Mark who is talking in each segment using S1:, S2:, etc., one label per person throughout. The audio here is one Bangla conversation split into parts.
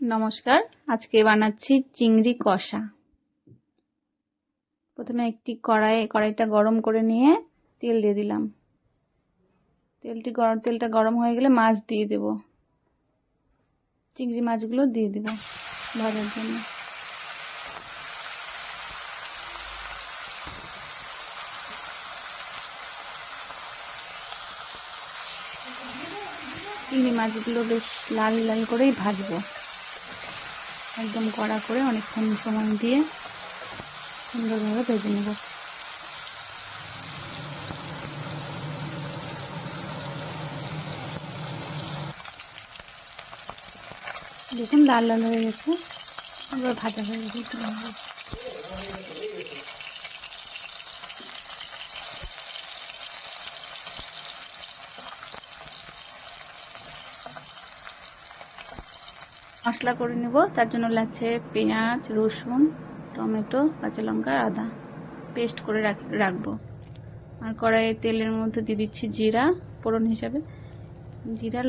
S1: নমস্কার। আজকে বানাচ্ছি চিংড়ি কষা। প্রথমে একটি কড়াই কড়াইটা গরম করে নিয়ে তেল দিয়ে দিলাম। তেলটি গরম তেলটা গরম হয়ে গেলে মাছ দিয়ে দেব। চিংড়ি মাছগুলো দিয়ে দেব ভাজার জন্য। চিংড়ি মাছগুলো বেশ লাল লাল করেই ভাজবো। একদম কড়া করে অনেকক্ষণ সময় দিয়ে সুন্দরভাবে ভেজে নেব। দেখুন লাল লাল হয়ে গেছে, এবার ভাজা হয়ে গেছে। মশলা করে নেব। তার জন্য লাগছে পেঁয়াজ, রসুন, টমেটো, কাঁচা লঙ্কা, আদা। পেস্ট করে রাখব। আর কড়াইয়ে তেলের মধ্যে দিয়ে দিচ্ছি জিরা, ফোড়ন হিসাবে। জিরা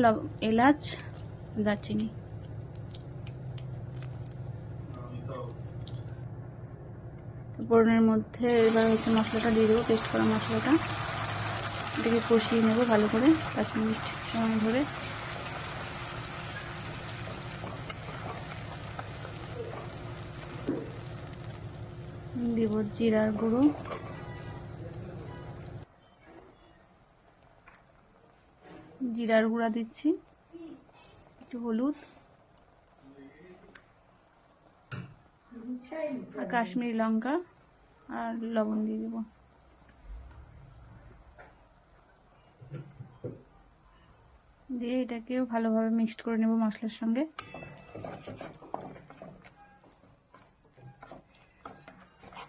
S1: এলাচ, দারচিনি। ফোড়নের মধ্যে এবার হচ্ছে মশলাটা দিয়ে দেবো, পেস্ট করা মশলাটা। এটাকে কষিয়ে নেব ভালো করে পাঁচ মিনিট সময় ধরে। দিব জিরার গুঁড়ো। জিরার গুঁড়া দিচ্ছি, একটু হলুদ। আর কাশ্মীরি লঙ্কা আর লবণ দিয়ে দেব। দিয়ে এটাকেও ভালোভাবে মিক্সড করে নেব মশলার সঙ্গে।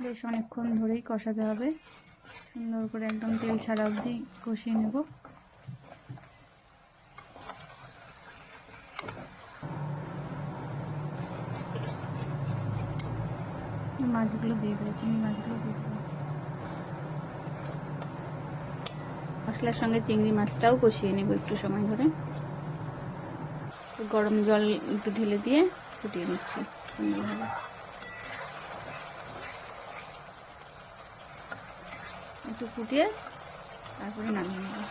S1: বেশ অনেকক্ষণ ধরেই কষাতে হবে। সুন্দর করে একদম তেল ছাড়া অবধি কষিয়ে নেব। মাছগুলো দিয়ে দেবো চিংড়ি মাছগুলো দিয়ে দেবো মশলার সঙ্গে চিংড়ি মাছটাও কষিয়ে নেব একটু সময় ধরে। গরম জল একটু ঢেলে দিয়ে ফুটিয়ে নিচ্ছি সুন্দরভাবে। একটু ফুটিয়ে তারপরে নামিয়ে নেব।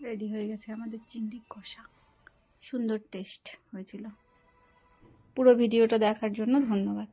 S1: রেডি হয়ে গেছে আমাদের চিংড়ি কষা। সুন্দর টেস্ট হয়েছিল। পুরো ভিডিওটা দেখার জন্য ধন্যবাদ।